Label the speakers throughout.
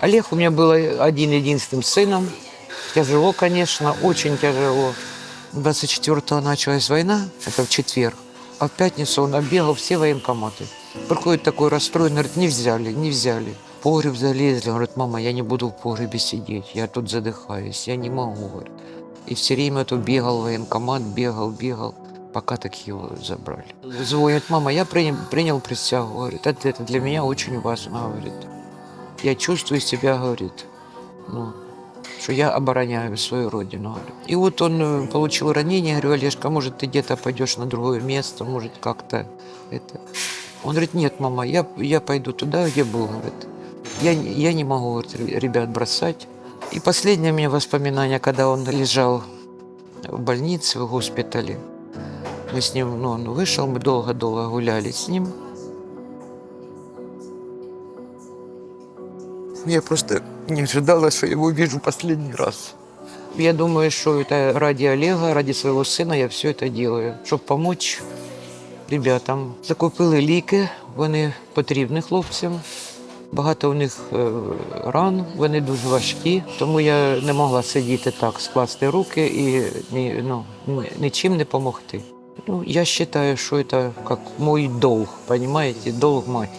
Speaker 1: Олег у меня был один единственным сыном. Тяжело, конечно, очень тяжело. 24-го началась война, это в четверг. А в пятницу он оббегал все военкоматы. Приходит такой расстроенный, говорит, не взяли, не взяли. В погреб залезли, он говорит, мама, я не буду в погребе сидеть, я тут задыхаюсь, я не могу, говорит. И все время тут бегал военкомат, бегал, бегал, пока так его забрали. Звонит, мама, я принял, принял присягу, говорит, это, это для меня очень важно, говорит. Я чувствую себя, говорит, ну, что я обороняю свою родину. говорю. И вот он э, получил ранение, говорю, Олежка, может, ты где-то пойдешь на другое место, может, как-то это. Он говорит, нет, мама, я, я пойду туда, где был, говорит. Я, я не могу говорит, ре- ребят бросать. И последнее мне воспоминание, когда он лежал в больнице, в госпитале. Мы с ним, ну, он вышел, мы долго-долго гуляли с ним. Я просто не ожидала, что я его увижу последний раз. Я думаю, что это ради Олега, ради своего сына я все это делаю, щоб помочь ребятам. Закупили ліки, вони потрібні хлопцям. Багато у них е, ран, вони дуже важкі, тому я не могла сидіти так, скласти руки і ні, ну, ні- нічим не допомогти. Ну, я вважаю, що це як мій долг, розумієте, долг матері.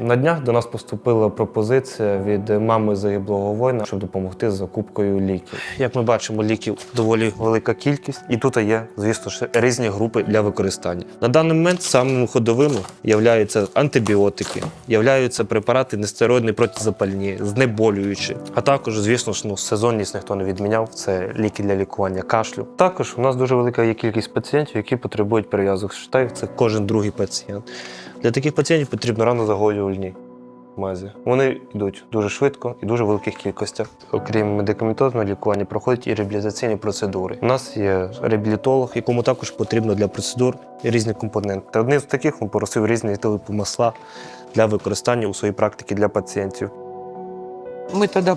Speaker 2: На днях до нас поступила пропозиція від мами загиблого воїна, щоб допомогти з закупкою ліків. Як ми бачимо, ліків доволі велика кількість, і тут є, звісно ж, різні групи для використання. На даний момент самими ходовими являються антибіотики, являються препарати нестероїдні протизапальні, знеболюючі. А також, звісно ж, ну, сезонність ніхто не відміняв. Це ліки для лікування кашлю. Також у нас дуже велика є кількість пацієнтів, які потребують перев'язок штаїв. Це кожен другий пацієнт. Для таких пацієнтів потрібно рано загоювальні мазі. Вони йдуть дуже швидко і дуже великих кількостях. Окрім медикаментозного лікування, проходять і реабілітаційні процедури. У нас є реабілітолог, якому також потрібно для процедур різні компоненти. Та Одним з таких він поросив різні масла для використання у своїй практиці для пацієнтів.
Speaker 1: Ми тоді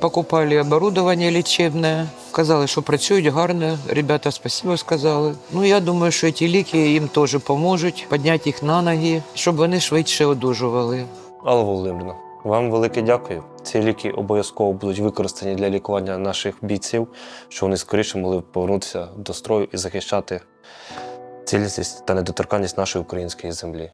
Speaker 1: покупали оборудование лечебное. Казали, що працюють гарно. Ребята спасибо сказали. Ну я думаю, що ці ліки їм теж поможуть підняти їх на ноги, щоб вони швидше одужували.
Speaker 2: Алла Володимирівна, вам велике дякую. Ці ліки обов'язково будуть використані для лікування наших бійців, щоб вони скоріше могли повернутися до строю і захищати цілісність та недоторканність нашої української землі.